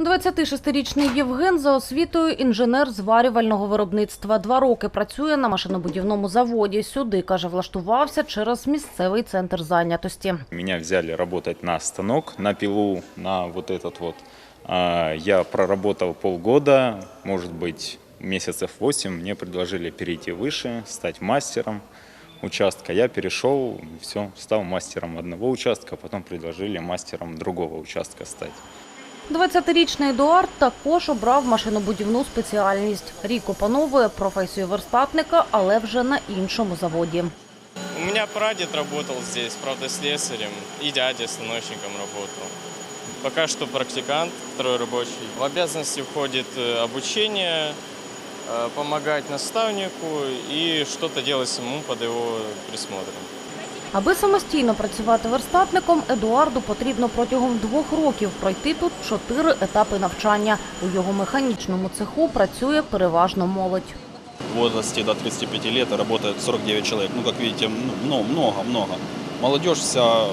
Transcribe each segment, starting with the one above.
26-річний Євген за освітою інженер зварювального виробництва. Два роки працює на машинобудівному заводі. Сюди, каже, влаштувався через місцевий центр зайнятості. Меня взяли работать на станок, на пилу, на вот этот вот. А, Я проработал полгода, может быть, месяцев 8. Мне предложили перейти выше, стать мастером участка. Я перешел, все, стал мастером одного участка, потом предложили мастером другого участка стать. 20-річний Едуард також обрав машинобудівну спеціальність. Рік опановує професію верстатника, але вже на іншому заводі. У меня прадед работал здесь, правда, слесарем, и дядя станочником работал. Пока что практикант, второй рабочий. В обязанности входит э, обучение, э, помогать наставнику и что-то делать самому под его присмотром. Аби самостійно працювати верстатником, Едуарду потрібно протягом двох років пройти тут чотири етапи навчання. У його механічному цеху працює переважно молодь. В возрасте до 35 лет работает 49 человек. Ну, как видите, ну, много, много. Молодежь вся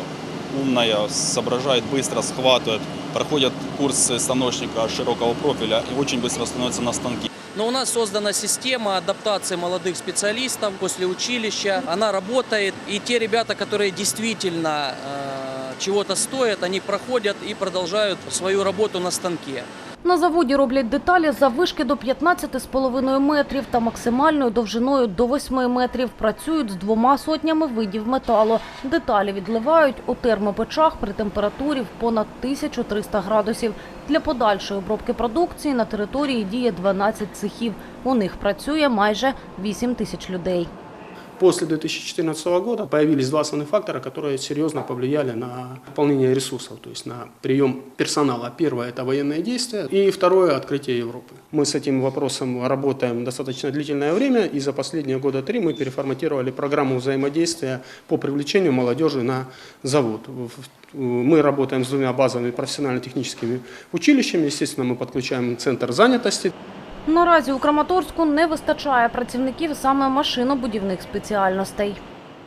умная, соображает быстро, схватывает, проходят курсы станочника широкого профиля и очень быстро становятся на станки. Но у нас создана система адаптации молодых специалистов после училища. Она работает, и те ребята, которые действительно э, чего-то стоят, они проходят и продолжают свою работу на станке. На заводі роблять деталі заввишки до 15,5 метрів та максимальною довжиною до 8 метрів. Працюють з двома сотнями видів металу. Деталі відливають у термопечах при температурі в понад 1300 градусів. Для подальшої обробки продукції на території діє 12 цехів. У них працює майже 8 тисяч людей. После 2014 года появились два основных фактора, которые серьезно повлияли на пополнение ресурсов, то есть на прием персонала. Первое – это военные действия, и второе – открытие Европы. Мы с этим вопросом работаем достаточно длительное время, и за последние года три мы переформатировали программу взаимодействия по привлечению молодежи на завод. Мы работаем с двумя базовыми профессионально-техническими училищами, естественно, мы подключаем центр занятости, Наразі у Краматорську не вистачає працівників саме машинобудівних спеціальностей.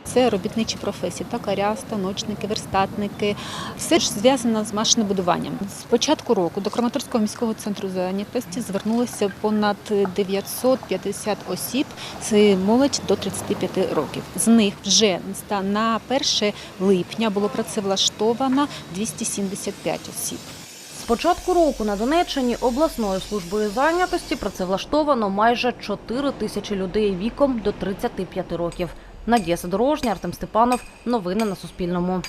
Це робітничі професії, токаря, станочники, верстатники. Все ж зв'язано з машинобудуванням. З початку року до Краматорського міського центру зайнятості звернулося понад 950 осіб. Це молодь до 35 років. З них вже на 1 липня було працевлаштовано 275 осіб. З початку року на Донеччині обласною службою зайнятості працевлаштовано майже 4 тисячі людей віком до 35 років. Надія Сидорожня, Артем Степанов. Новини на Суспільному.